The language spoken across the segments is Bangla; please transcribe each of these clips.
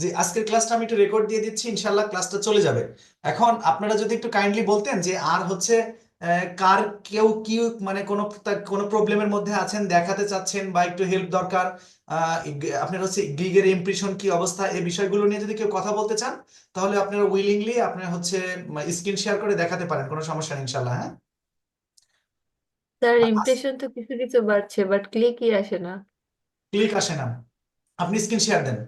যে আজকের ক্লাসটা আমি একটু রেকর্ড দিয়ে দিচ্ছি ইনশাল্লাহ ক্লাসটা চলে যাবে। এখন আপনারা যদি একটু কাইন্ডলি বলতেন যে আর হচ্ছে কার কেউ কি মানে কোনো কোনো প্রবলেমের মধ্যে আছেন দেখাতে চাচ্ছেন বা একটু হেল্প দরকার? আপনার হচ্ছে গিগের ইমপ্রেশন কি অবস্থা? এই বিষয়গুলো নিয়ে যদি কেউ কথা বলতে চান তাহলে আপনারা উইলিংলি আপনার হচ্ছে স্ক্রিন শেয়ার করে দেখাতে পারেন কোনো সমস্যা নেই ইনশাল্লাহ হ্যাঁ? স্যার ইমপ্রেশন তো কিছু কিছু বাড়ছে বাট ক্লিকই আসে না। ক্লিক আসে না। আপনি স্ক্রিন শেয়ার দেন।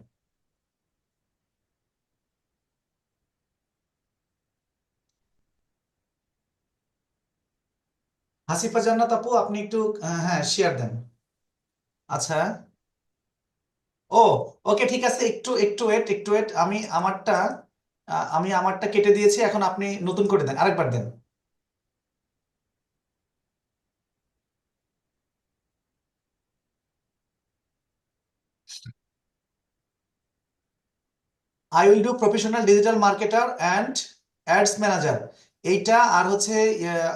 হাসিফা জান্নাত আপু, আপনি একটু হ্যাঁ শেয়ার দেন। আচ্ছা। ও ওকে ঠিক আছে, একটু একটু ওয়েট একটু ওয়েট আমি আমারটা আমি আমারটা কেটে দিয়েছি, এখন আপনি নতুন করে দেন, আরেকবার দেন। I will do professional digital marketer and ads manager এইটা আর হচ্ছে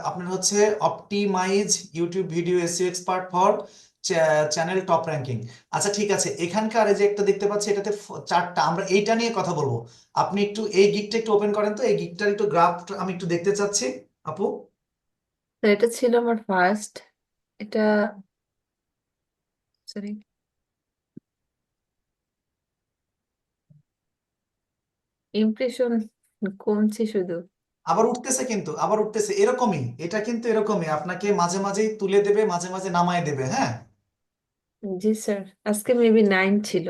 আপনার হচ্ছে optimize YouTube video SEO expert for channel top ranking আচ্ছা ঠিক আছে। এখানকার যে একটা দেখতে পাচ্ছি, এটাতে চারটা, আমরা এইটা নিয়ে কথা বলব। আপনি একটু, এই গিকটা একটু ওপেন করেন তো, এই গিকটার একটু গ্রাফ আমি একটু দেখতে চাচ্ছি। আপু? এটা ছিল আমার ফার্স্ট এটা সরি ইমপ্রেশন কমছে শুধু। আবার উঠতেছে কিন্তু আবার উঠতেছে। এরকমই এটা কিন্তু এরকমই। আপনাকে মাঝে মাঝেই তুলে দেবে মাঝে মাঝে নামায় দেবে হ্যাঁ? জি স্যার। আজকে মেবি নাইন ছিল।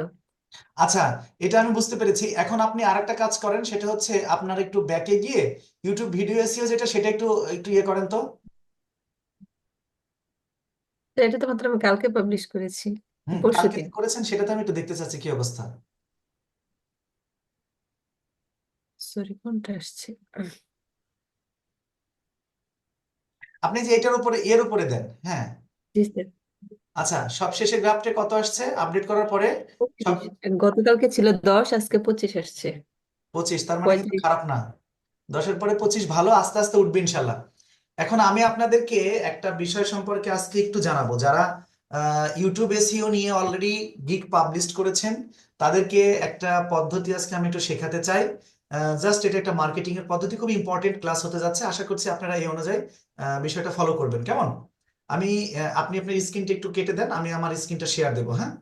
আচ্ছা এটা আমি বুঝতে পেরেছি। এখন আপনি আরেকটা কাজ করেন সেটা হচ্ছে আপনার একটু ব্যাকে গিয়ে ইউটিউব ভিডিও এসইও যেটা সেটা একটু একটু ইয়ে করেন তো। তো এটা তো মাত্র আমি কালকে পাবলিশ করেছি। হুম পরশু কালকে দিন। করেছেন সেটাতে আমি একটু দেখতে চাচ্ছি কি অবস্থা। সরি কোনটা আসছে। আপনি যে এটার উপরে এর উপরে দেন হ্যাঁ। আচ্ছা সবশেষে গ্রাফটে কত আসছে? আপডেট করার পরে গতকালকে ছিল দশ আজকে পঁচিশ আসছে। পঁচিশ তার মানে কিন্তু খারাপ না। দশের পরে পঁচিশ ভালো আস্তে আস্তে উঠবে ইনশাল্লাহ। এখন আমি আপনাদেরকে একটা বিষয় সম্পর্কে আজকে একটু জানাব। যারা ইউটিউব এসইও নিয়ে অলরেডি গিগ পাবলিশ করেছেন তাদেরকে একটা পদ্ধতি আজকে আমি একটু শেখাতে চাই। জাস্ট এটা একটা মার্কেটিং এর পদ্ধতি খুব ইম্পর্টেন্ট ক্লাস হতে যাচ্ছে। আশা করছি আপনারা এই অনুযায়ী বিষয়টা ফলো করবেন। কেমন? আমি আপনি আপনার স্ক্রিনটা একটু কেটে দেন, আমি আমার স্ক্রিনটা শেয়ার দেবো হ্যাঁ?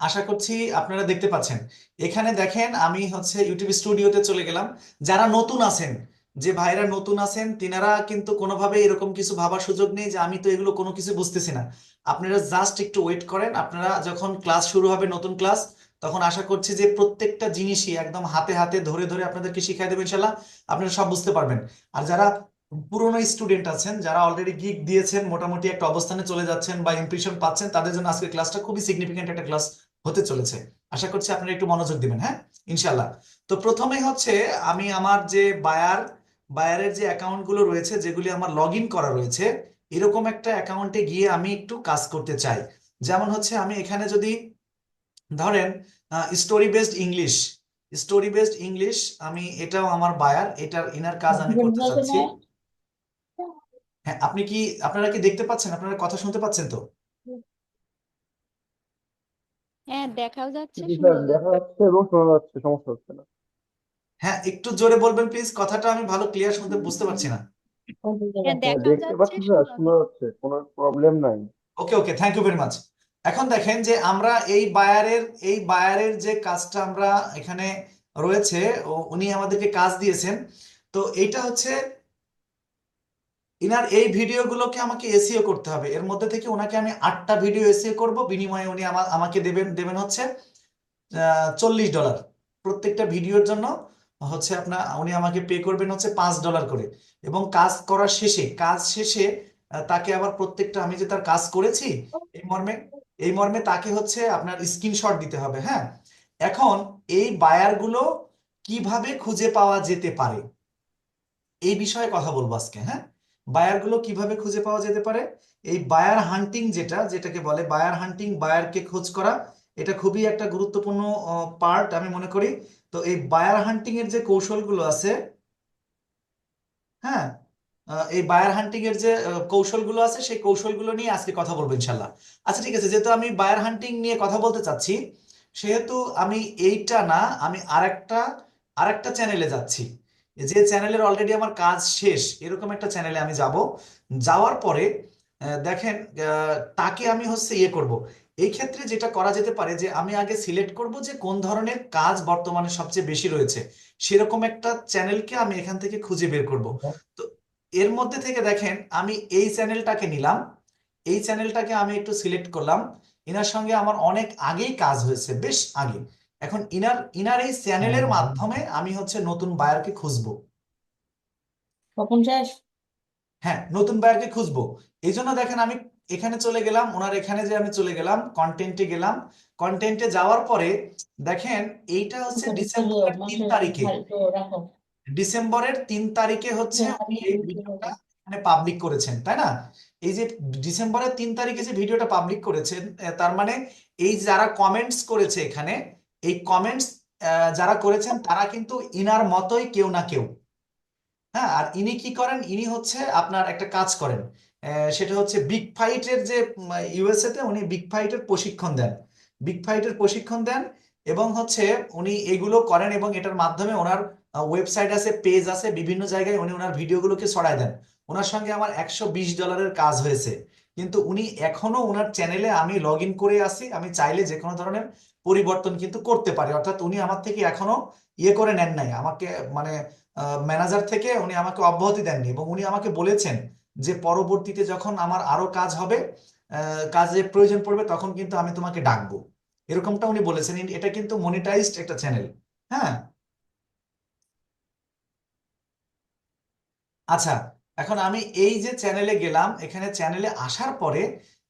আশা করছি আপনারা দেখতে পাচ্ছেন। এখানে দেখেন, আমি হচ্ছে ইউটিউব স্টুডিওতে চলে গেলাম। যারা নতুন আছেন যে ভাইরা নতুন আছেন, তিনারা কিন্তু কোনোভাবে এরকম কিছু ভাবার সুযোগ নেই যে আমি তো এগুলো কোনো কিছু বুঝতেছি না। আপনারা জাস্ট একটু ওয়েট করেন, আপনারা যখন ক্লাস শুরু হবে নতুন ক্লাস তখন আশা করছি যে প্রত্যেকটা জিনিসই একদম হাতে হাতে ধরে ধরে আপনাদেরকে শিখাই দেবেন ইনশাল্লাহ, আপনারা সব বুঝতে পারবেন। আর যারা পুরনো স্টুডেন্ট আছেন, যারা অলরেডি গিগ দিয়েছেন, মোটামুটি একটা অবস্থানে চলে যাচ্ছেন বা ইমপ্রেশন পাচ্ছেন, তাদের জন্য আজকের ক্লাসটা খুবই সিগনিফিকেন্ট একটা ক্লাস হতে চলেছে। আশা করছি আপনারা একটু মনোযোগ দিবেন হ্যাঁ? ইনশাল্লাহ। তো প্রথমেই হচ্ছে আমি আমার যে বায়ার বায়ারের যে অ্যাকাউন্টগুলো রয়েছে যেগুলি আমার লগ ইন করা রয়েছে এরকম একটা অ্যাকাউন্টে গিয়ে আমি একটু কাজ করতে চাই। যেমন হচ্ছে আমি এখানে যদি ধরেন story based English story based English আমি এটাও আমার বায়ার এটার ইনার কাজ আমি করতে চাচ্ছি। হ্যাঁ আপনি কি আপনারা কি দেখতে পাচ্ছেন? আপনারা কথা শুনতে পাচ্ছেন তো? হ্যাঁ দেখাও যাচ্ছে দেখা যাচ্ছে এবং শোনা যাচ্ছে সমস্যা হচ্ছে না। হ্যাঁ একটু জোরে বলবেন প্লিজ কথাটা আমি ভালো ক্লিয়ার শুনতে বুঝতে পারছি না। দেখাও দেখতে পাচ্ছি স্যার শোনা যাচ্ছে কোনো প্রবলেম নাই। Okay okay thank you very much এখন দেখেন যে আমরা এই বায়ারের এই বায়ারের যে কাজটা আমরা এখানে রয়েছে ও- উনি আমাদেরকে কাজ দিয়েছেন। তো এইটা হচ্ছে ইনার এই ভিডিওগুলোকে আমাকে এসিও করতে হবে। এর মধ্যে থেকে ওনাকে আমি আটটা ভিডিও এসইও করব বিনিময়ে উনি আমাকে দেবেন দেবেন হচ্ছে চল্লিশ ডলার প্রত্যেকটা ভিডিওর জন্য। হচ্ছে আপনার, উনি আমাকে পে করবেন হচ্ছে পাঁচ ডলার করে। এবং কাজ করার শেষে, কাজ শেষে তাকে আবার প্রত্যেকটা, আমি যে তার কাজ করেছি, এই মর্মে এই মর্মে তাকে হচ্ছে আপনার স্ক্রিনশট দিতে হবে হ্যাঁ? এখন এই বায়ারগুলো কীভাবে খুঁজে পাওয়া যেতে পারে? এই বিষয়ে কথা বলব আজকে হ্যাঁ? বায়ারগুলো কীভাবে খুঁজে পাওয়া যেতে পারে? এই বায়ার হান্টিং যেটা, যেটাকে বলে বায়ার হান্টিং বায়ারকে খোঁজ করা এটা খুবই একটা গুরুত্বপূর্ণ পার্ট আমি মনে করি। তো এই বায়ার হান্টিং এর যে কৌশলগুলো আছে হ্যাঁ এই বায়ার হান্টিং এর যে কৌশলগুলো আছে, সেই কৌশলগুলো নিয়ে আজকে কথা বলব ইনশাল্লাহ আচ্ছা ঠিক আছে, যেহেতু আমি বায়ার হান্টিং নিয়ে কথা বলতে চাচ্ছি, সেহেতু আমি এইটা না, আমি আরেকটা আরেকটা চ্যানেলে যাচ্ছি। যে চ্যানেলের অলরেডি আমার কাজ শেষ, এরকম একটা চ্যানেলে আমি যাব। যাওয়ার পরে দেখেন তাকে আমি হচ্ছে ইয়ে করব। এই ক্ষেত্রে যেটা করা যেতে পারে যে আমি আগে সিলেক্ট করব যে কোন ধরনের কাজ বর্তমানে সবচেয়ে বেশি রয়েছে। সেরকম একটা চ্যানেলকে আমি এখান থেকে খুঁজে বের করব। তো এর মধ্যে থেকে দেখেন আমি এই চ্যানেলটাকে নিলাম। এই চ্যানেলটাকে আমি একটু সিলেক্ট করলাম। ইনার সঙ্গে আমার অনেক আগেই কাজ হয়েছে বেশ আগে। এখন ইনার ইনার এই চ্যানেলের মাধ্যমে আমি হচ্ছে নতুন বায়ারকে খুঁজবো। হ্যাঁ নতুন বায়ারকে খুঁজবো। এই জন্য দেখেন আমি এখানে চলে গেলাম ওনার এখানে যে আমি চলে গেলাম কন্টেন্টে গেলাম। কন্টেন্টে যাওয়ার পরে দেখেন এইটা হচ্ছে ডিসেম্বরের তিন তারিখে। রাখো। ডিসেম্বরের তিন তারিখে হচ্ছে হ্যাঁ, এই ভিডিওটা পাবলিক করেছেন তাই না? এই যে ডিসেম্বরের তিন তারিখে যে ভিডিওটা পাবলিক করেছেন তার মানে এই যারা কমেন্টস করেছে এখানে এই কমেন্টস যারা করেছেন তারা কিন্তু ইনার মতোই কেউ না কেউ। হ্যাঁ আর ইনি কি করেন? ইনি হচ্ছে আপনার একটা কাজ করেন। সেটা হচ্ছে বিগ ফাইটের যে ইউএসএতে উনি বিগ ফাইটের প্রশিক্ষণ দেন। বিগ ফাইটের প্রশিক্ষণ দেন এবং হচ্ছে উনি এগুলো করেন এবং এটার মাধ্যমে ওনার ওয়েবসাইট আছে পেজ আছে, বিভিন্ন জায়গায় উনি ওনার ভিডিওগুলোকে ছড়ায় দেন। ওনার সঙ্গে আমার একশো বিশ ডলারের কাজ হয়েছে। কিন্তু উনি এখনও ওনার চ্যানেলে আমি লগ ইন করে আসি আমি চাইলে যে কোনো ধরনের পরিবর্তন কিন্তু করতে পারি। অর্থাৎ উনি আমার থেকে এখনও ইয়ে করে নেন নাই। আমাকে মানে ম্যানেজার থেকে উনি আমাকে অব্যাহতি দেননি এবং উনি আমাকে বলেছেন যে পরবর্তীতে যখন আমার আরও কাজ হবে কাজে প্রয়োজন পড়বে, তখন কিন্তু আমি তোমাকে ডাকবো। এরকমটা উনি বলেছেন। এটা কিন্তু মনিটাইজড একটা চ্যানেল হ্যাঁ? আচ্ছা এখন আমি এই যে চ্যানেলে গেলাম, এখানে চ্যানেলে আসার পরে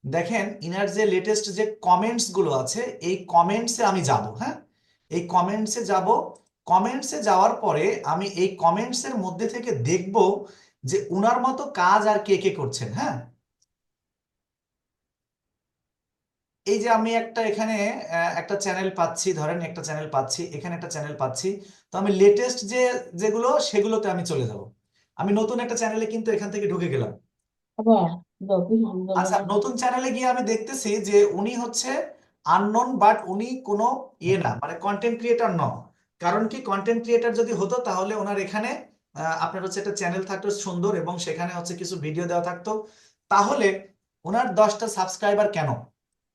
দেখেন, ইনার যে লেটেস্ট যে কমেন্টসগুলো আছে, এই কমেন্টসে আমি যাব হ্যাঁ? এই কমেন্টসে যাব। কমেন্টসে যাওয়ার পরে আমি এই কমেন্টসের মধ্যে থেকে দেখব যে উনার মতো কাজ আর কে কে করছেন হ্যাঁ? এই যে আমি একটা এখানে একটা চ্যানেল পাচ্ছি ধরেন একটা চ্যানেল পাচ্ছি এখানে একটা চ্যানেল পাচ্ছি তো আমি লেটেস্ট যে যেগুলো সেগুলোতে আমি চলে যাব। আমি নতুন একটা চ্যানেলে কিন্তু এখান থেকে ঢুকে গেলাম। দাও আচ্ছা নতুন চ্যানেলে গিয়ে আমি দেখতেছি যে উনি হচ্ছে আননোন বাট উনি কোনো ইয়ে না মানে কন্টেন্ট ক্রিয়েটর নন। কারণ কি কন্টেন্ট ক্রিয়েটর যদি হতো তাহলে ওনার এখানে আপনার হচ্ছে একটা চ্যানেল থাকতো সুন্দর এবং সেখানে হচ্ছে কিছু ভিডিও দেওয়া থাকতো। তাহলে ওনার দশটা সাবস্ক্রাইবার কেন?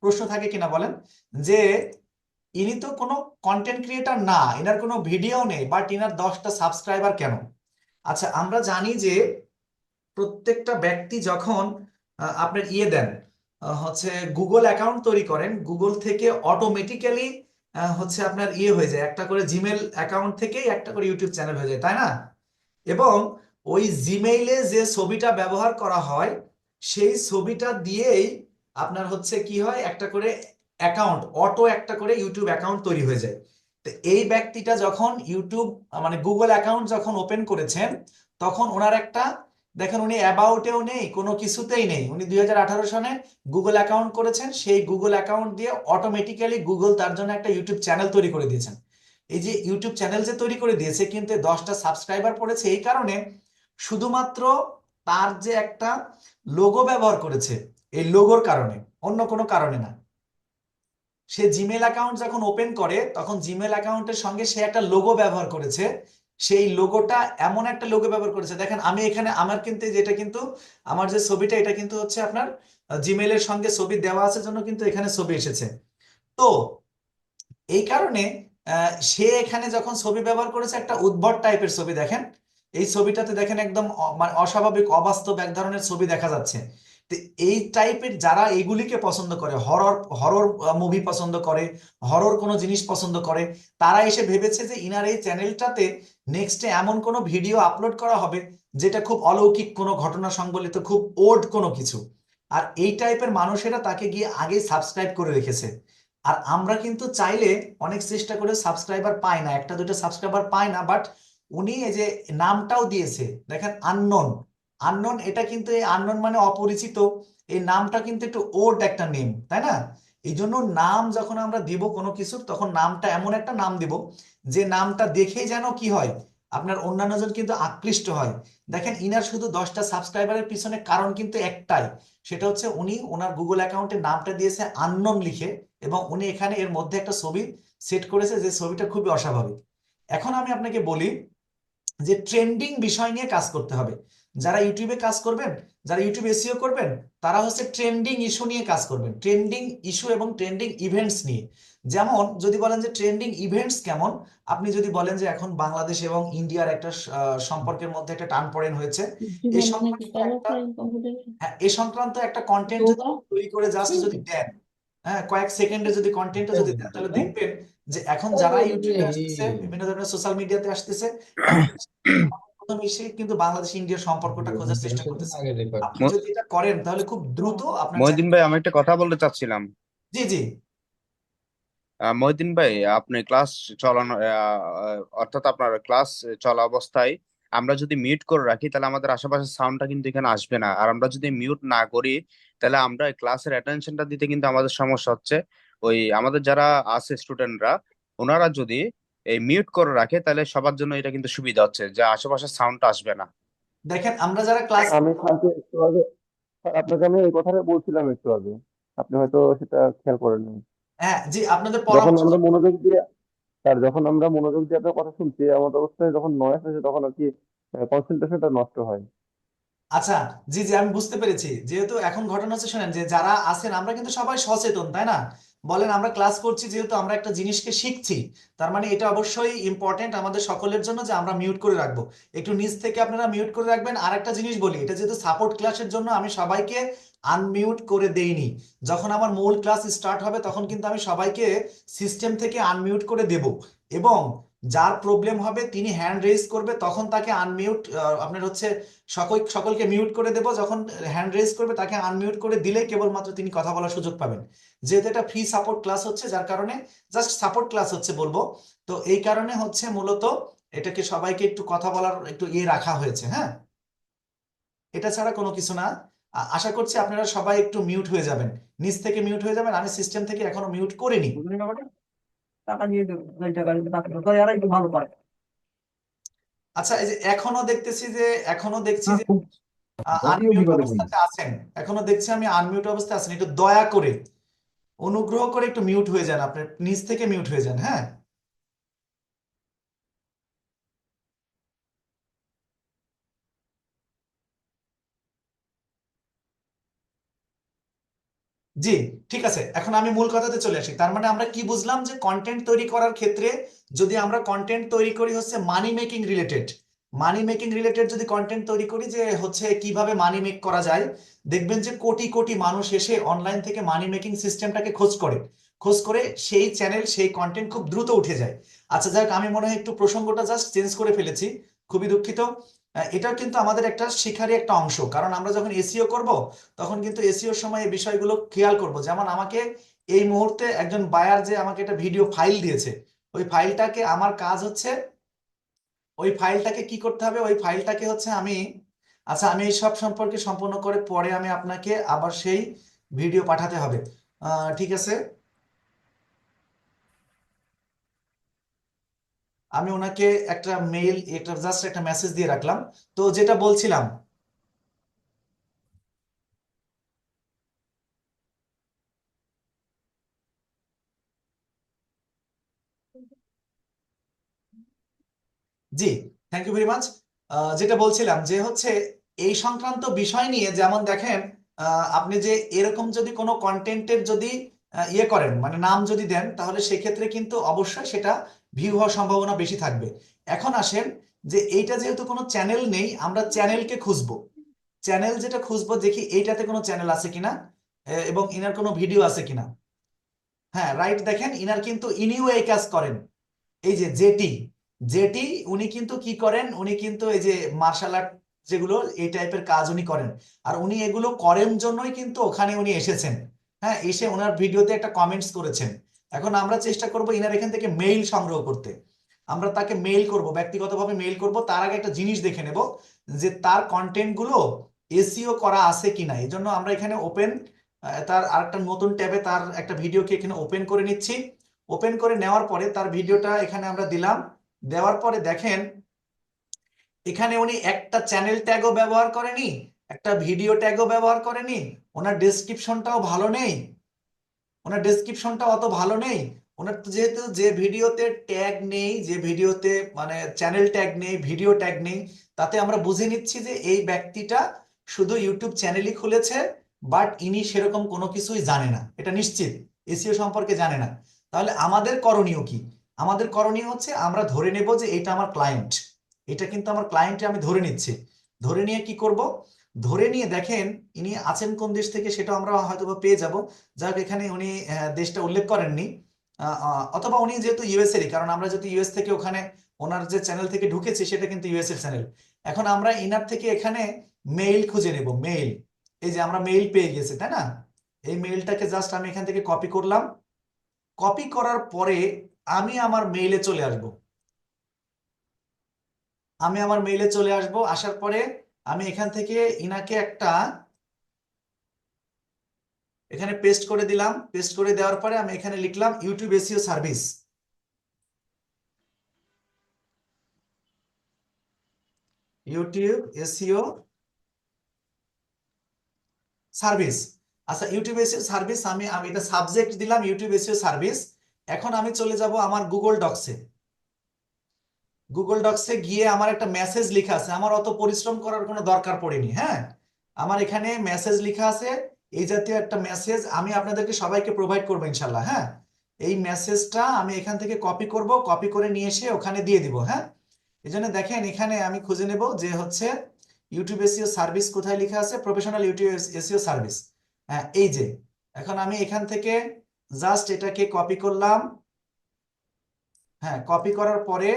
প্রশ্ন থাকে কিনা বলেন? যে ইনি তো কোনো কন্টেন্ট ক্রিয়েটার না, এনার কোনো ভিডিও নেই বাট ইনার দশটা সাবস্ক্রাইবার কেন? আচ্ছা আমরা জানি যে প্রত্যেকটা ব্যক্তি যখন আপনার ইয়ে দেন হচ্ছে গুগল অ্যাকাউন্ট তৈরি করেন গুগল থেকে অটোমেটিক্যালি হচ্ছে আপনার ইয়ে হয়ে যায়, একটা করে জিমেল অ্যাকাউন্ট থেকেই একটা করে ইউটিউব চ্যানেল হয়ে যায়, তাই না? এবং ওই জিমেইলে যে ছবিটা ব্যবহার করা হয়, সেই ছবিটা দিয়েই আপনার হচ্ছে কি হয়, একটা করে অ্যাকাউন্ট অটো একটা করে ইউটিউব অ্যাকাউন্ট তৈরি হয়ে যায়। তো এই ব্যক্তিটা যখন ইউটিউব মানে গুগল অ্যাকাউন্ট যখন ওপেন করেছেন, তখন ওনার একটা, দেখেন উনি অ্যাবাউটেও নেই, কোনো কিছুতেই নেই। উনি দুই হাজার আঠারো সনে গুগল অ্যাকাউন্ট করেছেন, সেই গুগল অ্যাকাউন্ট দিয়ে অটোমেটিক্যালি গুগল তার জন্য একটা ইউটিউব চ্যানেল তৈরি করে দিয়েছেন। এই যে ইউটিউব চ্যানেল যে তৈরি করে দিয়েছে, কিন্তু দশটা সাবস্ক্রাইবার পড়েছে, এই কারণে শুধুমাত্র তার যে একটা লোগো ব্যবহার করেছে, এই লোগোর কারণে, অন্য কোনো কারণে না। সে জিমেল অ্যাকাউন্ট যখন ওপেন করে, তখন জিমেল অ্যাকাউন্টের সঙ্গে সে একটা লোগো ব্যবহার করেছে। সেই লোগোটা এমন একটা লোগো ব্যবহার করেছে। দেখেন, আমি এখানে আমার কিন্তু যেটা কিন্তু, আমার যে ছবিটা, এটা কিন্তু হচ্ছে আপনার জিমেলের সঙ্গে ছবি দেওয়া আছে জন্য কিন্তু এখানে ছবি এসেছে। তো, এই কারণে সে এখানে যখন ছবি ব্যবহার করেছে, একটা উদ্ভট টাইপের ছবি দেখেন। এই ছবিটাতে দেখেন একদম মানে অস্বাভাবিক, অবাস্তব এক ধরনের ছবি দেখা যাচ্ছে। তো এই টাইপের যারা এগুলিকে পছন্দ করে হরর হরর মুভি পছন্দ করে হরর কোনো জিনিস পছন্দ করে, তারা এসে ভেবেছে যে ইনার এই চ্যানেলটাতে নেক্সটে এমন কোনো ভিডিও আপলোড করা হবে, যেটা খুব অলৌকিক কোনো ঘটনা সংবলিত, খুব ওল্ড কোনো কিছু। আর এই টাইপের মানুষেরা তাকে গিয়ে আগে সাবস্ক্রাইব করে রেখেছে। আর আমরা কিন্তু চাইলে অনেক চেষ্টা করে সাবস্ক্রাইবার পাই না, একটা দুটো সাবস্ক্রাইবার পাই না বাট উনি এই যে নামটাও দিয়েছে, দেখেন আননোন আননোন এটা কিন্তু এই আননোন মানে অপরিচিত, এই নামটা কিন্তু একটু ওল্ড একটা নেম তাই না? এই জন্য নাম যখন আমরা দিব কোনো কিছুর, তখন নামটা এমন একটা নাম দিব, যে নামটা দেখেই যেন কি হয় আপনার অন্যান্য জন কিন্তু আকৃষ্ট হয়। দেখেন, ইনার শুধু দশটা সাবস্ক্রাইবারের পিছনে কারণ কিন্তু একটাই। সেটা হচ্ছে উনি ওনার গুগল অ্যাকাউন্টের নামটা দিয়েছে আননোন লিখে এবং উনি এখানে এর মধ্যে একটা ছবি সেট করেছে যে ছবিটা খুবই অস্বাভাবিক। এখন আমি আপনাকে বলি যে ট্রেন্ডিং বিষয় নিয়ে কাজ করতে হবে। যারা ইউটিউবে কাজ করবেন, যারা ইউটিউব এসিও করবেন, তারা হচ্ছে ট্রেন্ডিং ইস্যু নিয়ে কাজ করবেন। ট্রেন্ডিং ইস্যু এবং ট্রেন্ডিং ইভেন্টস নিয়ে। যেমন যদি বলেন যে ট্রেন্ডিং ইভেন্টস কেমন আপনি যদি বলেন যে এখন বাংলাদেশ এবং ইন্ডিয়ার একটা সম্পর্কের মধ্যে একটা টান পড়েন হয়েছে এই সংক্রান্ত একটা হ্যাঁ, এ সংক্রান্ত একটা কন্টেন্ট যদি তৈরি করে জাস্ট যদি দেন হ্যাঁ কয়েক সেকেন্ডে যদি কন্টেন্টটা যদি দেন তাহলে দেখবেন যে এখন যারা ইউটিউবে আসতেছে বিভিন্ন ধরনের সোশ্যাল মিডিয়াতে আসতেছে প্রথম এসে কিন্তু বাংলাদেশ ইন্ডিয়ার সম্পর্কটা খোঁজার চেষ্টা করতেছে। আপনি যদি এটা করেন তাহলে খুব দ্রুত আপনার মহিউদ্দিন ভাই আমি একটা কথা বলতে চাচ্ছিলাম। জি জি। আহ, মহিউদ্দিন ভাই আপনি ক্লাস চলানো আহ, অর্থাৎ আপনার ক্লাস চলা অবস্থায় আমরা যদি মিউট করে রাখি তাহলে আমাদের আশেপাশের সাউন্ডটা কিন্তু এখানে আসবে না। আর আমরা যদি মিউট না করি তাহলে আমরা ক্লাসের অ্যাটেনশনটা দিতে কিন্তু আমাদের সমস্যা হচ্ছে। ওই আমাদের যারা আছে স্টুডেন্টরা ওনারা যদি এই মিউট করে রাখে তাহলে সবার জন্য এটা কিন্তু সুবিধা হচ্ছে যে আশেপাশের সাউন্ডটা আসবে না। দেখেন আমরা যারা ক্লাস আমি একটু আগে আপনাকে আমি এই কথাটা বলছিলাম একটু আগে। আপনি হয়তো সেটা খেয়াল করেননি। হ্যাঁ জি আপনাদের যখন পরামর্শ আমরা মনোযোগ দিয়ে স্যার যখন আমরা মনোযোগ দিয়ে আপনার কথা শুনছি আমাদের অবস্থায় যখন নয়েস আসে তখন আর কি কনসেন্ট্রেশনটা নষ্ট হয়। আচ্ছা জি জি আমি বুঝতে পেরেছি। যেহেতু এখন ঘটনা হচ্ছে শোনেন যে যারা আছেন আমরা কিন্তু সবাই সচেতন তাই না? বলেন, আমরা ক্লাস করছি যেহেতু আমরা একটা জিনিসকে শিখছি, তার মানে এটা অবশ্যই ইম্পর্টেন্ট আমাদের সকলের জন্য যে আমরা মিউট করে রাখব। একটু নিচ থেকে আপনারা মিউট করে রাখবেন। আর একটা জিনিস বলি, এটা যেহেতু সাপোর্ট ক্লাসের জন্য আমি সবাইকে আনমিউট করে দেইনি। যখন আমার মূল ক্লাস স্টার্ট হবে, তখন কিন্তু আমি সবাইকে সিস্টেম থেকে আনমিউট করে দেব। এবং যার প্রবলেম হবে, তিনি হ্যান্ড রেজ করবে, তখন তাকে আনমিউট আপনার হচ্ছে সকল সকলকে মিউট করে দেব। যখন হ্যান্ড রেজ করবে, তাকে আনমিউট করে দিলে কেবলমাত্র তিনি কথা বলার সুযোগ পাবেন। যেহেতু এটা ফ্রি সাপোর্ট ক্লাস হচ্ছে, যার কারণে জাস্ট সাপোর্ট ক্লাস হচ্ছে বলব। তো এই কারণে হচ্ছে মূলত এটাকে সবাইকে একটু কথা বলার, একটু ইয়ে রাখা হয়েছে হ্যাঁ? এটা ছাড়া কোনো কিছু না। আশা করছি আপনারা সবাই একটু মিউট হয়ে যাবেন। নিচ থেকে মিউট হয়ে যাবেন। আমি সিস্টেম থেকে এখনও মিউট করিনি। টাকা দিয়ে টাকা দিলে টাকা এরা একটু ভালো পারে আচ্ছা এই যে এখনও দেখতেছি যে এখনও দেখছি যে হ্যাঁ, আনমিউট অবস্থাতে আছেন। এখনও দেখছি আমি আনমিউট অবস্থায় আছেন। একটু দয়া করে অনুগ্রহ করে একটু মিউট হয়ে যান। আপনার নিজ থেকে মিউট হয়ে যান হ্যাঁ? জি, ঠিক আছে। এখন আমি মূল কথাতে চলে আসি। তার মানে আমরা কি বুঝলাম যে কন্টেন্ট তৈরি করার ক্ষেত্রে যদি আমরা কন্টেন্ট তৈরি করি হচ্ছে money making related money making related যদি কন্টেন্ট তৈরি করি যে হচ্ছে কীভাবে মানি মেক করা যায়, দেখবেন যে কোটি কোটি মানুষ এসে অনলাইন থেকে মানি মেকিং সিস্টেমটাকে খোঁজ করে। খোঁজ করে সেই চ্যানেল সেই কন্টেন্ট খুব দ্রুত উঠে যায়। আচ্ছা যাক আমি মনে হয় একটু প্রসঙ্গটা জাস্ট চেঞ্জ করে ফেলেছি। খুবই দুঃখিত। এটাও কিন্তু আমাদের একটা শিখারই একটা অংশ। কারণ আমরা যখন এসিও করব, তখন কিন্তু এসইওর সময় এই বিষয়গুলো খেয়াল করব। যেমন আমাকে এই মুহূর্তে একজন বায়ার যে আমাকে একটা ভিডিও ফাইল দিয়েছে, ওই ফাইলটাকে আমার কাজ হচ্ছে, ওই ফাইলটাকে কি করতে হবে? ওই ফাইলটাকে হচ্ছে আমি আচ্ছা আমি এই সব সম্পর্কে সম্পূর্ণ করে পরে আমি আপনাকে আবার সেই ভিডিও পাঠাতে হবে। ঠিক আছে? আমি ওনাকে একটা মেইল একটা জাস্ট একটা মেসেজ দিয়ে রাখলাম। তো যেটা বলছিলাম, জি থ্যাংক ইউ ভেরি মাচ যেটা বলছিলাম যে হচ্ছে এই সংক্রান্ত বিষয় নিয়ে যেমন দেখেন আপনি যে এরকম যদি কোনো কন্টেন্টের যদি ইয়ে করেন মানে নাম যদি দেন, তাহলে সেক্ষেত্রে কিন্তু অবশ্যই সেটা ভিউ হওয়ার সম্ভাবনা বেশি থাকবে। এখন আসেন যে এইটা যেহেতু কোনো চ্যানেল নেই, আমরা চ্যানেলকে খুঁজবো। চ্যানেল যেটা খুঁজবো, দেখি এইটাতে কোনো চ্যানেল আছে কিনা এবং ইনার কোনো ভিডিও আছে কিনা। হ্যাঁ রাইট দেখেন, ইনার কিন্তু ইনিও এই কাজ করেন। এই যে জেটি জেটি উনি কিন্তু কি করেন? উনি কিন্তু এই যে মার্শাল আর্ট যেগুলো, এই টাইপের কাজ উনি করেন। আর উনি এগুলো করেন জন্যই কিন্তু ওখানে উনি এসেছেন। হ্যাঁ এসে ওনার ভিডিওতে একটা কমেন্টস করেছেন। এখন আমরা চেষ্টা করব ইনার এখান থেকে মেইল সংগ্রহ করতে। আমরা তাকে মেইল করব, ব্যক্তিগতভাবে মেইল করব, তার আগে একটা জিনিস দেখে নেব যে তার কন্টেন্টগুলো এসইও করা আছে কিনা। এই জন্য আমরা এখানে ওপেন তার আরেকটা নতুন ট্যাবে তার একটা ভিডিওকে এখানে ওপেন করে নিচ্ছি। ওপেন করে নেওয়ার পরে তার ভিডিওটা এখানে আমরা দিলাম। দেওয়ার পরে দেখেন, এখানে উনি একটা চ্যানেল ট্যাগও ব্যবহার করেনি, একটা ভিডিও ট্যাগও ব্যবহার করেনি, ওনার ডেসক্রিপশনটাও ভালো নেই। ওনার ডেসক্রিপশনটা অত ভালো নেই। ওনার তো যেহেতু যে ভিডিওতে ট্যাগ নেই, যে ভিডিওতে মানে চ্যানেল ট্যাগ নেই ভিডিও ট্যাগ নেই, তাতে আমরা বুঝে নিচ্ছি যে এই ব্যক্তিটা শুধু ইউটিউব চ্যানেলই খুলেছে বাট ইনি সেরকম কোনো কিছুই জানে না। এটা নিশ্চিত, এসিও সম্পর্কে জানে না। তাহলে আমাদের করণীয় কি? আমাদের করণীয় হচ্ছে আমরা ধরে নেব যে এটা আমার ক্লায়েন্ট এটা কিন্তু আমার ক্লায়েন্টে আমি ধরে নিচ্ছি। ধরে নিয়ে কি করব? ধরে নিয়ে দেখেন ইনি আছেন কোন দেশ থেকে সেটা আমরা হয়তো পেয়ে যাব। যাক, এখানে উনি দেশটা উল্লেখ করেননি। অথবা উনি যেহেতু ইউএস এরই কারণ আমরা যেহেতু ইউএস থেকে ওখানে ওনার যে চ্যানেল থেকে ঢুকেছি সেটা কিন্তু ইউএস এর চ্যানেল। এখন আমরা ইনার থেকে এখানে মেইল খুঁজে নেব, মেইল। এই যে আমরা মেইল পেয়ে গেছি, তাই না? এই মেইলটাকে জাস্ট আমি এখান থেকে কপি করলাম। কপি করার পরে আমি আমার মেইলে চলে আসব। আমি আমার মেইলে চলে আসব, আসার পরে আমি এখান থেকে ইনাকে একটা এখানে পেস্ট করে দিলাম। পেস্ট করে দেওয়ার পরে আমি এখানে লিখলাম YouTube SEO service YouTube SEO service আচ্ছা ইউটিউব এসিও সার্ভিস আমি আমি এটা সাবজেক্ট দিলাম ইউটিউব এসইও সার্ভিস এখন আমি চলে যাব আমার গুগল ডক্সে গুগল ডক্সে গিয়ে আমার একটা মেসেজ লেখা আছে। আমার অত পরিশ্রম করার কোনো দরকার পড়েনি হ্যাঁ? আমার এখানে মেসেজ লেখা আছে, এই জাতীয় একটা মেসেজ আমি আপনাদেরকে সবাইকে প্রোভাইড করব ইনশাল্লাহ হ্যাঁ? এই মেসেজটা আমি এখান থেকে কপি করব কপি করে নিয়ে এসে ওখানে দিয়ে দিব হ্যাঁ? এই জন্য দেখেন, এখানে আমি খুঁজে নেব যে হচ্ছে ইউটিউব এসিও সার্ভিস কোথায় লেখা আছে প্রফেশনাল ইউটিউব এসইও সার্ভিস হ্যাঁ এই যে, এখন আমি এখান থেকে জাস্ট এটাকে কপি করলাম। হ্যাঁ কপি করার পরে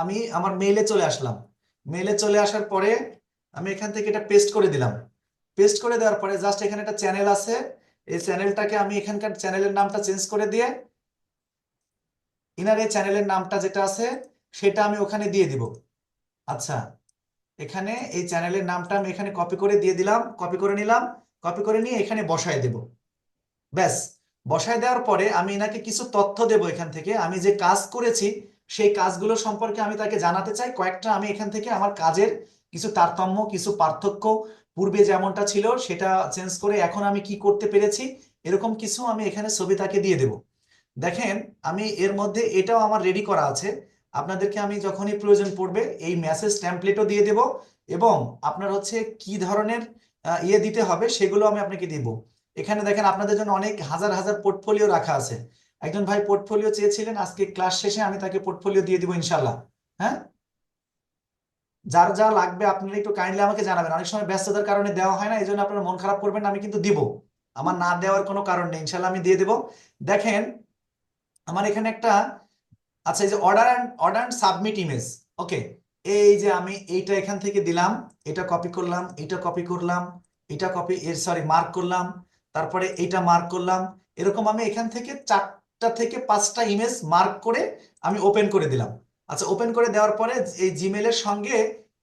আমি আমার মেইলে চলে আসলাম। মেইলে চলে আসার পরে আমি এখান থেকে এটা পেস্ট করে দিলাম। পেস্ট করে দেওয়ার পরে জাস্ট এখানে একটা চ্যানেল আছে। এই চ্যানেলটাকে আমি এখানকার চ্যানেলের নামটা চেঞ্জ করে দিয়ে ইনার এই চ্যানেলের নামটা যেটা আছে, সেটা আমি ওখানে দিয়ে দিব। আচ্ছা এখানে এই চ্যানেলের নামটা আমি এখানে কপি করে দিয়ে দিলাম কপি করে নিলাম কপি করে নিয়ে এখানে বসায় দেব। ব্যাস, বসায় দেওয়ার পরে আমি এনাকে কিছু তথ্য দেব এখান থেকে। আমি যে কাজ করেছি সেই কাজগুলো সম্পর্কে আমি তাকে জানাতে চাই। কয়েকটা আমি এখান থেকে আমার কাজের কিছু তারতম্য, কিছু পার্থক্য, পূর্বে যেমনটা ছিল সেটা চেঞ্জ করে এখন আমি কি করতে পেরেছি, এরকম কিছু আমি এখানে ছবি তাকে দিয়ে দেব। দেখেন, আমি এর মধ্যে এটাও আমার রেডি করা আছে। আপনাদেরকে আমি যখনই প্রয়োজন পড়বে এই মেসেজ টেমপ্লেটও দিয়ে দেব এবং আপনার হচ্ছে কি ধরনের ইয়ে দিতে হবে সেগুলো আমি আপনাকে দিব। এখানে দেখেন আপনাদের জন্য অনেক হাজার হাজার পোর্টফোলিও রাখা আছে। একজন ভাই পোর্টফোলিও চেয়েছিলেন, আজকে ক্লাস শেষে আমি তাকে পোর্টফোলিও দিয়ে দিব ইনশাল্লাহ হ্যাঁ? যার যা লাগবে আপনারা একটু কাইন্ডলি আমাকে জানাবেন। অনেক সময় ব্যস্ততার কারণে দেওয়া হয় না এই জন্য আপনারা মন খারাপ করবেন আমি কিন্তু দিব। আমার না দেওয়ার কোনো কারণ নেই ইনশাল্লাহ আমি দিয়ে দেব। দেখেন, আমার এখানে একটা আচ্ছা এই যে order and order and submit image okay এই যে আমি এইটা এখান থেকে দিলাম, এটা কপি করলাম, এটা কপি করলাম, এটা কপি এর সরি মার্ক করলাম, তারপরে এইটা মার্ক করলাম, এরকম আমি এখান থেকে চারটা থেকে পাঁচটা ইমেজ মার্ক করে আমি ওপেন করে দিলাম। আচ্ছা ওপেন করে দেওয়ার পরে এই জিমেলের সঙ্গে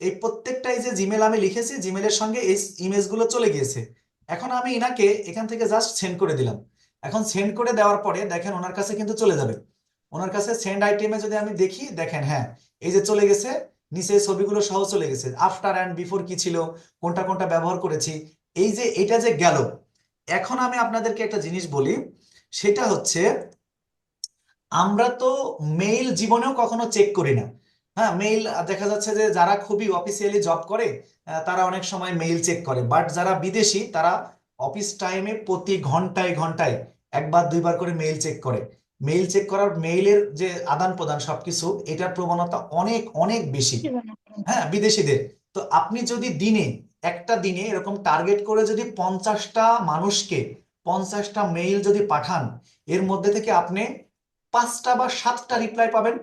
এই প্রত্যেকটাই যে জিমেল আমি লিখেছি জিমেলের সঙ্গে এই ইমেজগুলো চলে গিয়েছে। এখন আমি ইনাকে এখান থেকে জাস্ট সেন্ড করে দিলাম। এখন সেন্ড করে দেওয়ার পরে দেখেন ওনার কাছে কিন্তু চলে যাবে। ওনার কাছে সেন্ড আইটেমে যদি আমি দেখি, দেখেন হ্যাঁ এই যে চলে গেছে, নিচে ছবিগুলো সহ চলে গেছে। আফটার অ্যান্ড বিফোর কি ছিল, কোনটা কোনটা ব্যবহার করেছি, এই যে এটা যে গেল। এখন আমি আপনাদেরকে একটা জিনিস বলি, সেটা হচ্ছে আমরা তো মেইল জীবনেও কখনো চেক করি না। হ্যাঁ মেইল দেখা যাচ্ছে যে যারা খুবই অফিসিয়ালি জব করে তারা অনেক সময় মেইল চেক করে। বাট যারা বিদেশি, তারা অফিস টাইমে প্রতি ঘন্টায় ঘন্টায় একবার, দুইবার করে মেইল চেক করে। মেইল চেক করার মেইলের যে আদান প্রদান সবকিছু, এটার প্রবণতা অনেক অনেক বেশি। হ্যাঁ বিদেশিদের। তো আপনি যদি দিনে, একটা দিনে এরকম টার্গেট করে যদি পঞ্চাশটা মানুষকে, পঞ্চাশটা মেইল যদি পাঠান, এর মধ্যে থেকে আপনি পাঁচটা বা সাতটা রিপ্লাই পাবেন।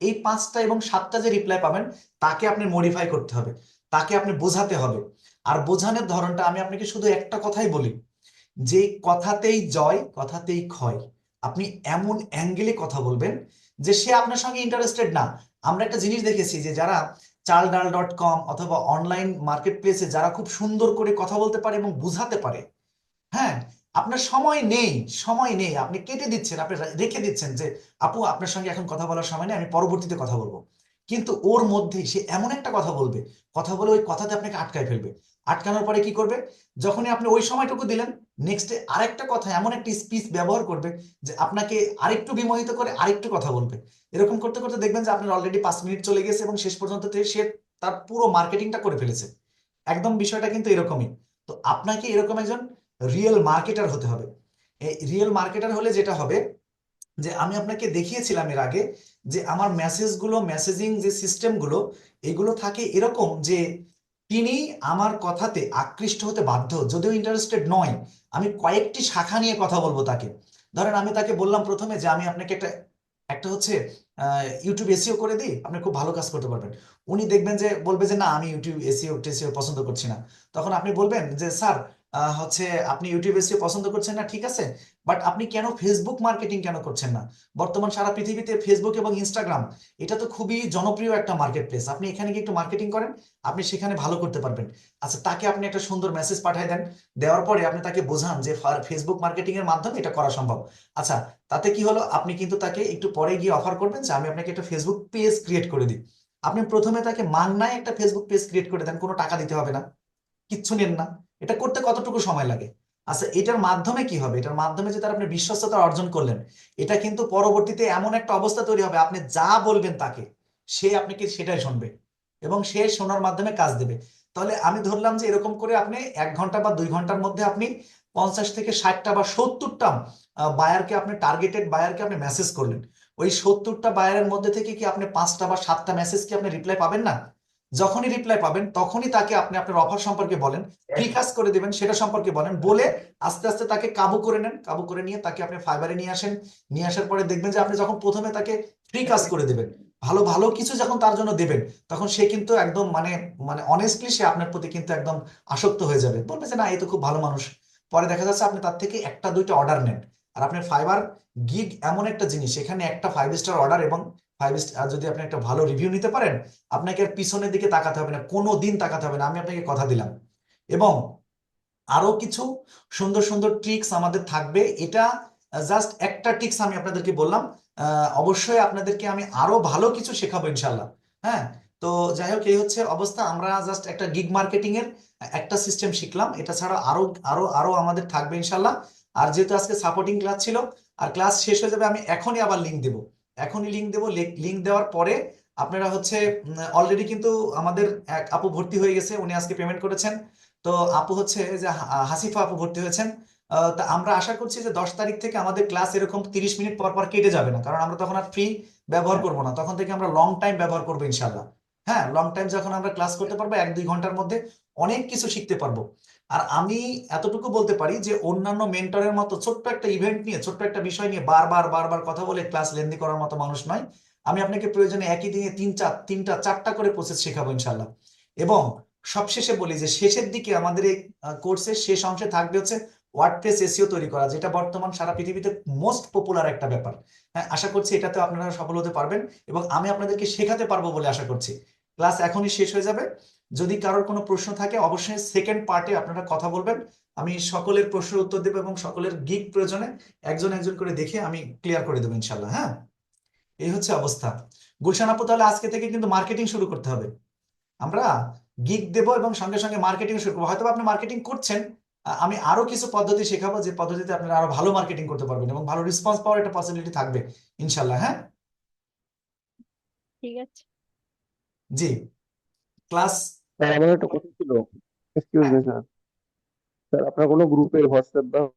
এই পাঁচটা এবং সাতটা যে রিপ্লাই পাবেন, তাকে আপনি মডিফাই করতে হবে, তাকে আপনি বোঝাতে হবে। আর বোঝানোর ধরনটা আমি আপনাকে শুধু একটা কথাই বলি, যে কথাতেই জয়, কথাতেই ক্ষয়। আপনি এমন অ্যাঙ্গেলে কথা বলবেন যে সে আপনার সঙ্গে ইন্টারেস্টেড না। আমরা একটা জিনিস দেখেছি যে যারা চাল ডাল ডট কম অথবা অনলাইন মার্কেট প্লেসে যারা খুব সুন্দর করে কথা বলতে পারে এবং বুঝাতে পারে হ্যাঁ আপনার সময় নেই সময় নেই। আপনি কেটে দিচ্ছেন, আপনি রেখে দিচ্ছেন যে, আপু, আপনার সঙ্গে এখন কথা বলার সময় নেই, আমি পরবর্তীতে কথা বলব। কিন্তু ওর মধ্যেই সে এমন একটা কথা বলবে, কথা বলে ওই কথাতে আপনাকে আটকায় ফেলবে। আটকানোর পরে কি করবে? যখনই আপনি ওই সময়টুকু দিলেন নেক্সটে আরেকটা কথা, এমন একটা স্পিচ ব্যবহার করবে যে, আপনাকে আরেকটু বিমোহিত করে আরেকটু কথা বলবে। এরকম করতে করতে দেখবেন যে, আপনার অলরেডি পাঁচ মিনিট চলে গেছে এবং শেষ পর্যন্ত সে তার পুরো মার্কেটিংটা করে ফেলেছে। একদম বিষয়টা কিন্তু এরকমই। তো আপনাকে এরকম একজন রিয়েল মার্কেটার হতে হবে। রিয়েল মার্কেটার হলে যেটা হবে যে আমি আপনাকে দেখিয়েছিলাম এর আগে যে আমার মেসেজগুলো মেসেজিং যে সিস্টেমগুলো এগুলো থাকে এরকম যে তিনি আমার কথাতে আকৃষ্ট হতে বাধ্য, যদিও ইন্টারেস্টেড নয়। আমি কয়েকটি শাখা নিয়ে কথা বলব তাকে। ধরেন আমি তাকে বললাম প্রথমে যে আমি আপনাকে একটা একটা হচ্ছে ইউটিউব এসিও করে দিই, আপনি খুব ভালো কাজ করতে পারবেন। উনি দেখবেন যে বলবে যে না, আমি ইউটিউব এসিও টেসিও পছন্দ করছি না। তখন আপনি বলবেন যে, স্যার হচ্ছে আপনি ইউটিউব এসিও পছন্দ করছেন না, ঠিক আছে? বাট আপনি কেন ফেসবুক মার্কেটিং কেন করছেন না? বর্তমান সারা পৃথিবীতে ফেসবুক এবং ইনস্টাগ্রাম এটা তো খুবই জনপ্রিয় একটা মার্কেট প্লেস আপনি এখানে গিয়ে একটু মার্কেটিং করেন, আপনি সেখানে ভালো করতে পারবেন। আচ্ছা তাকে আপনি একটা সুন্দর মেসেজ পাঠিয়ে দেন, দেওয়ার পরে আপনি তাকে বোঝান যে ফেসবুক মার্কেটিং এর মাধ্যমে এটা করা সম্ভব। আচ্ছা তাতে কি হলো? আপনি কিন্তু তাকে একটু পরে গিয়ে অফার করবেন যে আমি আপনাকে একটা ফেসবুক পেজ ক্রিয়েট করে দিই। আপনি প্রথমে তাকে মাংনায় একটা ফেসবুক পেজ ক্রিয়েট করে দেন, কোনো টাকা দিতে হবে না। কিচ্ছু নেন না। এটা করতে কতটুকু সময় লাগে? আচ্ছা এটার মাধ্যমে কি হবে? এটার মাধ্যমে যে তার আপনি বিশ্বস্ততা অর্জন করলেন, এটা কিন্তু পরবর্তীতে এমন একটা অবস্থা তৈরি হবে। আপনি যা বলবেন তাকে, সে আপনাকে সেটাই শুনবে এবং সে শোনার মাধ্যমে কাজ দেবে। তাহলে আমি ধরলাম যে এরকম করে আপনি এক ঘণ্টা বা দুই ঘণ্টার মধ্যে আপনি পঞ্চাশ থেকে ষাটটা বা সত্তরটা বায়ারকে আপনি টার্গেটেড বায়ারকে আপনি মেসেজ করলেন। ওই সত্তরটা বায়ারের মধ্যে থেকে কি আপনি পাঁচটা বা সাতটা মেসেজ কি আপনি রিপ্লাই পাবেন না? যখনই রিপ্লাই পাবেন তখনই তাকে আপনি আপনার অফার সম্পর্কে বলেন ফ্রি কাজ করে দিবেন সেটা সম্পর্কে বলেন বলে আস্তে আস্তে তাকে কাবু করে নেন কাবু করে নিয়ে তাকে আপনি ফাইবারে নিয়ে আসেন নিয়ে আসার পরে দেখবেন যে আপনি যখন প্রথমে তাকে ফ্রি কাজ করে দেবেন ভালো ভালো কিছু যখন তার জন্য দেবেন তখন সে কিন্তু একদম মানে মানে অনেস্টলি সে আপনার প্রতি কিন্তু একদম আসক্ত হয়ে যাবে। বলবে যে না এই তো খুব ভালো মানুষ। পরে দেখা যাচ্ছে আপনি তার থেকে একটা দুইটা অর্ডার নেন। আর আপনার ফাইবার গিগ এমন একটা জিনিস এখানে একটা ফাইভ স্টার অর্ডার এবং ফাইভ স্টার যদি আপনি একটা ভালো রিভিউ নিতে পারেন, আপনাকে আর পিছনের দিকে তাকাতে হবে না কোনো দিন তাকাতে হবে না, আমি আপনাকে কথা দিলাম। এবং আরও কিছু সুন্দর সুন্দর ট্রিক্স আমাদের থাকবে, এটা জাস্ট একটা ট্রিক্স আমি আপনাদেরকে বললাম অবশ্যই আপনাদেরকে আমি আরও ভালো কিছু শেখাবো ইনশাল্লাহ হ্যাঁ? তো যাই হোক, এই হচ্ছে অবস্থা, আমরা জাস্ট একটা গিগ মার্কেটিং এর একটা সিস্টেম শিখলাম, এটা ছাড়া আরও আরও আরও আমাদের থাকবে ইনশাল্লাহ আর যেহেতু আজকে সাপোর্টিং ক্লাস ছিল, আর ক্লাস শেষ হয়ে যাবে, আমি এখনই আবার লিঙ্ক দেবো। এখনই লিঙ্ক দেবো। লিঙ্ক দেওয়ার পরে আপনারা হচ্ছে অলরেডি কিন্তু আমাদের এক আপু ভর্তি হয়ে গেছে উনি আজকে পেমেন্ট করেছেন। তো আপু হচ্ছে যে হাসিফা আপু ভর্তি হয়েছেন। তা আমরা আশা করছি যে দশ তারিখ থেকে আমাদের ক্লাস এরকম তিরিশ মিনিট পর পর কেটে যাবে না কারণ আমরা তখন আর ফ্রি ব্যবহার করব না। তখন থেকে আমরা লং টাইম ব্যবহার করব ইনশাল্লাহ হ্যাঁ লং টাইম যখন আমরা ক্লাস করতে পারব এক দুই ঘণ্টার মধ্যে অনেক কিছু শিখতে পারব। আর আমি এতটুকু বলতে পারি যে অন্যান্য মেন্টরের মতো ছোট্ট একটা ইভেন্ট নিয়ে, ছোট্ট একটা বিষয় নিয়ে বারবার বারবার কথা বলে ক্লাস লেন্দি করার মতো মানুষ নয়। আমি আপনাকে প্রয়োজনে একই দিনে তিন চার তিনটা, চারটা করে প্রসেস শেখাবো ইনশাল্লাহ এবং সবশেষে বলি যে শেষের দিকে আমাদের এই কোর্সের শেষ অংশে থাকবে হচ্ছে ওয়ার্ডপ্রেস এসিও তৈরি করা, যেটা বর্তমান সারা পৃথিবীতে মোস্ট পপুলার একটা ব্যাপার। হ্যাঁ আশা করছি এটাতে আপনারা সফল হতে পারবেন এবং আমি আপনাদেরকে শেখাতে পারব বলে আশা করছি। ক্লাস এখনই শেষ হয়ে যাবে। যদি কারোর কোনো প্রশ্ন থাকে অবশ্যই সেকেন্ড পার্টে আপনারা কথা বলবেন। আমি সকলের প্রশ্নের উত্তর দেবো এবং সকলের গিগ প্রয়োজনে একজন একজন করে দেখে আমি ক্লিয়ার করে দেবো ইনশাল্লাহ হ্যাঁ? এই হচ্ছে অবস্থা। গুলশান আপু তাহলে আজকে থেকে কিন্তু মার্কেটিং শুরু করতে হবে। আমরা গিক দেবো এবং সঙ্গে সঙ্গে মার্কেটিং শুরু করব। হয়তো আপনি মার্কেটিং করছেন আমি আরও কিছু পদ্ধতি শেখাবো যে পদ্ধতিতে আপনারা আরও ভালো মার্কেটিং করতে পারবেন এবং ভালো রেসপন্স পাওয়ার একটা পসিবিলিটি থাকবে ইনশাল্লাহ হ্যাঁ? ঠিক আছে। জি। ক্লাস স্যার আমার একটা কথা ছিল। এক্সকিউজ মি স্যার স্যার আপনার কোনো গ্রুপে হোয়াটসঅ্যাপ বা